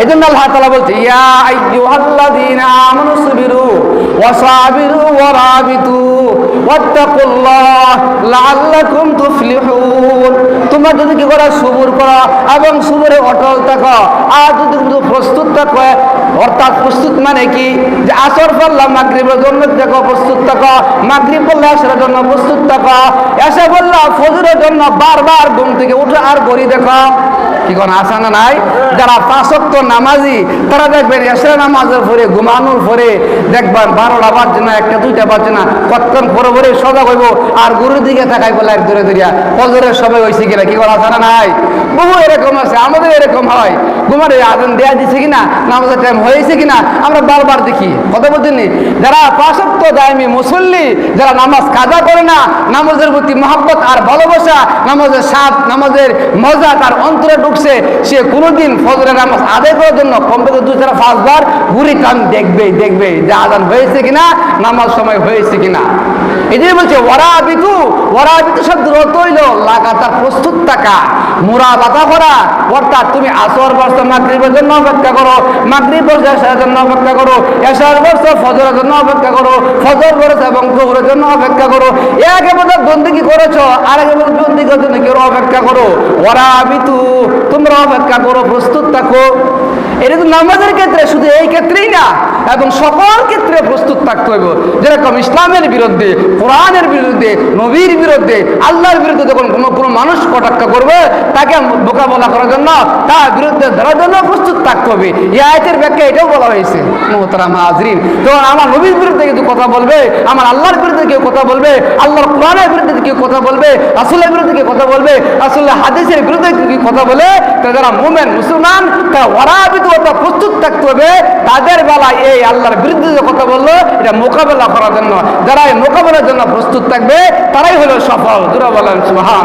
এই জন্য আল্লাহ তাআলা বলছে, ইয়া আইয়ুহাল্লাযীনা আমানু সাবিরু ওয়া সাবিরু ওয়া রাবিতু, ওয়াত্তাকুল্লাহ লাআল্লাকুম তুফলিহুন। তোমরা যদি কি করো, সবুর করো এবং সবুরে অটল থাকো। আর যদি কিন্তু প্রস্তুত থাকো, অর্থাৎ প্রস্তুত মানে কি? যে আসর পড়লাম, মাগরিবের জন্য দেখো প্রস্তুত থাকো। মাগরিব পড়লে আসরের জন্য প্রস্তুত থাকো। এসে বললাম ফজরের জন্য বারবার ঘুম থেকে উঠে আর গড়ি দেখো। কি কোন আসানা নাই? যারা পাঁচক্ত নামাজি, তারা দেখবেন এসে নামাজের পরে ঘুমানোর পরে দেখবেন বারোটা বাজছে না, একটা দুইটা বাজছে না, কতক্ষণ পরে পরে সজাগ হইব, আর গুরুর দিকে তাকাই বলে এক দূরে দূরিয়া ফজরের সময় হয়েছে কিনা? কি কোন আসানা নাই? বহু এরকম আছে, আমাদের এরকম হয়। ঘুমারে আদান দেয়া দিছে কিনা, নামাজের টাইম হয়েছে কিনা, আমরা বারবার দেখি। কথা বলছেন যারা পাঁচক্ত দায়মি মুসল্লি, যারা নামাজ কাজা করে না, নামাজের প্রতি মহাব্বত আর ভালোবাসা, নামাজের স্বাদ, নামাজের মজা তার অন্তরে ঢুকছে, সে কোনোদিন ফজরের নামাজ আদায় করার জন্য কমপক্ষে দুই চার পাঁচবার ঘুরি কান দেখবে দেখবে যে আদান হয়েছে কিনা, নামাজ সময় হয়েছে কিনা। এই যে বলছে ওরা বিতু ওরা বিতু শব্দ অর্থ হইল, লাগাতার প্রস্তুত থাকা মুরা বাতা করা। অর্থাৎ তুমি আসর বর্ষ মাগরিবের জন্য অপেক্ষা করো মাগরিব বর্ষ জন্য অপেক্ষা করো এসার বর্ষ ফজরের জন্য অপেক্ষা করো, ফজর বর্ষ এবং জন্য অপেক্ষা করো। একে বছর করেছ, আর একে বছর বন্দিকের জন্য অপেক্ষা করো। ওরা বিতু তোমরা অপেক্ষা করো, প্রস্তুত থাকো। এটা তো নামাজের ক্ষেত্রে, শুধু এই ক্ষেত্রেই না, এবং সকল ক্ষেত্রে প্রস্তুত থাকতে হইব। যেরকম ইসলামের বিরুদ্ধে, কোরআনের বিরুদ্ধে, নবীর বিরুদ্ধে, আল্লাহর বিরুদ্ধে যখন কোনো কোনো মানুষ কটাক্ষ করবে, তাকে মোকাবেলা করার জন্য, তার বিরুদ্ধে ধরার জন্য প্রস্তুত থাকতে হবে। এই আয়তের ব্যাখ্যা এটাও বলা হয়েছে, মোহতারাম হাজরিন। তখন আমার নবীর বিরুদ্ধে কিন্তু কথা বলবে, আমার আল্লাহর বিরুদ্ধে কেউ কথা বলবে, আল্লাহর কোরআনের বিরুদ্ধে কেউ কথা বলবে আসলের বিরুদ্ধে কি কথা বলবে আসলে হাদিসের বিরুদ্ধে কি কথা বলে যারা মোমেন, মুসলমান, তারা ওরাবিত প্রস্তুত থাকতে হবে, তাদের বেলায় এই আল্লাহর বিরুদ্ধে যে কথা বলল, এটা মোকাবেলা করার জন্য, যারা এই মোকাবেলার জন্য প্রস্তুত থাকবে, তারাই হলো সফল। দূরা বলেন সুবহান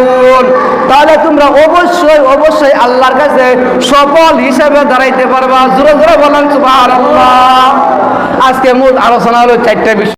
তাহলে তোমরা অবশ্যই অবশ্যই আল্লাহর কাছে সফল হিসাবে দাঁড়াইতে পারবা। জোরে জোরে বলেন আজকে মূল আলোচনা হলো চারটা বিষয়।